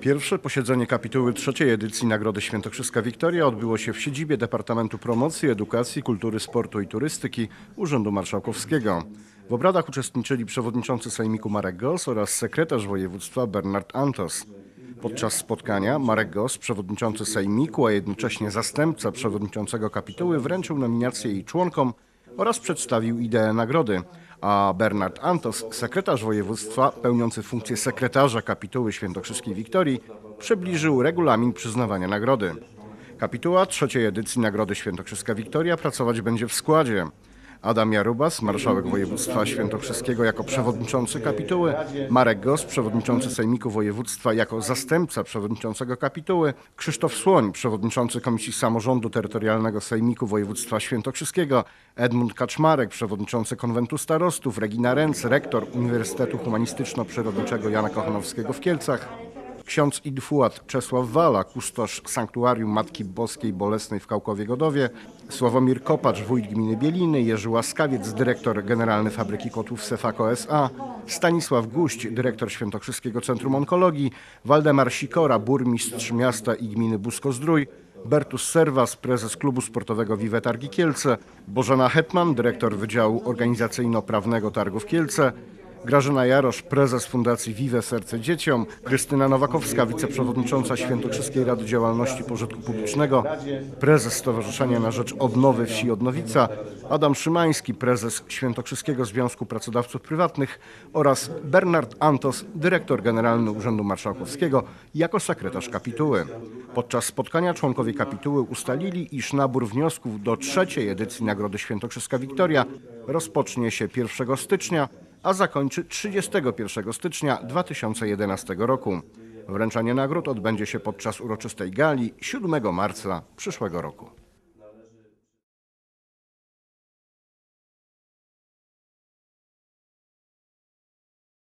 Pierwsze posiedzenie kapituły trzeciej edycji Nagrody Świętokrzyska Wiktoria odbyło się w siedzibie Departamentu Promocji, Edukacji, Kultury, Sportu i Turystyki Urzędu Marszałkowskiego. W obradach uczestniczyli przewodniczący Sejmiku Marek Gos oraz sekretarz województwa Bernard Antos. Podczas spotkania Marek Gos, przewodniczący Sejmiku, a jednocześnie zastępca przewodniczącego kapituły, wręczył nominacje jej członkom oraz przedstawił ideę nagrody. A Bernard Antos, sekretarz województwa pełniący funkcję sekretarza kapituły Świętokrzyskiej Wiktorii, przybliżył regulamin przyznawania nagrody. Kapituła trzeciej edycji Nagrody Świętokrzyska Wiktoria pracować będzie w składzie. Adam Jarubas, marszałek województwa świętokrzyskiego jako przewodniczący kapituły, Marek Gos, przewodniczący Sejmiku Województwa jako zastępca przewodniczącego kapituły, Krzysztof Słoń, przewodniczący Komisji Samorządu Terytorialnego Sejmiku Województwa Świętokrzyskiego, Edmund Kaczmarek, przewodniczący Konwentu Starostów, Regina Renc, rektor Uniwersytetu Humanistyczno-Przyrodniczego Jana Kochanowskiego w Kielcach, Ksiądz Idfuat Czesław Wala, kustosz Sanktuarium Matki Boskiej Bolesnej w Kałkowie-Godowie, Sławomir Kopacz, wójt gminy Bieliny, Jerzy Łaskawiec, dyrektor generalny Fabryki Kotłów Sefako S.A., Stanisław Guść, dyrektor Świętokrzyskiego Centrum Onkologii, Waldemar Sikora, burmistrz miasta i gminy Busko-Zdrój, Bertus Serwas, prezes klubu sportowego Wiwe Targi Kielce, Bożena Hetman, dyrektor Wydziału Organizacyjno-Prawnego Targów Kielce, Grażyna Jarosz, prezes Fundacji Vive Serce Dzieciom, Krystyna Nowakowska, wiceprzewodnicząca Świętokrzyskiej Rady Działalności Pożytku Publicznego, prezes Stowarzyszenia na Rzecz Odnowy Wsi Odnowica, Adam Szymański, prezes Świętokrzyskiego Związku Pracodawców Prywatnych. Oraz Bernard Antos, dyrektor generalny Urzędu Marszałkowskiego jako sekretarz kapituły. Podczas spotkania członkowie kapituły ustalili, iż nabór wniosków do trzeciej edycji Nagrody Świętokrzyska Wiktoria rozpocznie się 1 stycznia a zakończy 31 stycznia 2011 roku. Wręczanie nagród odbędzie się podczas uroczystej gali 7 marca przyszłego roku.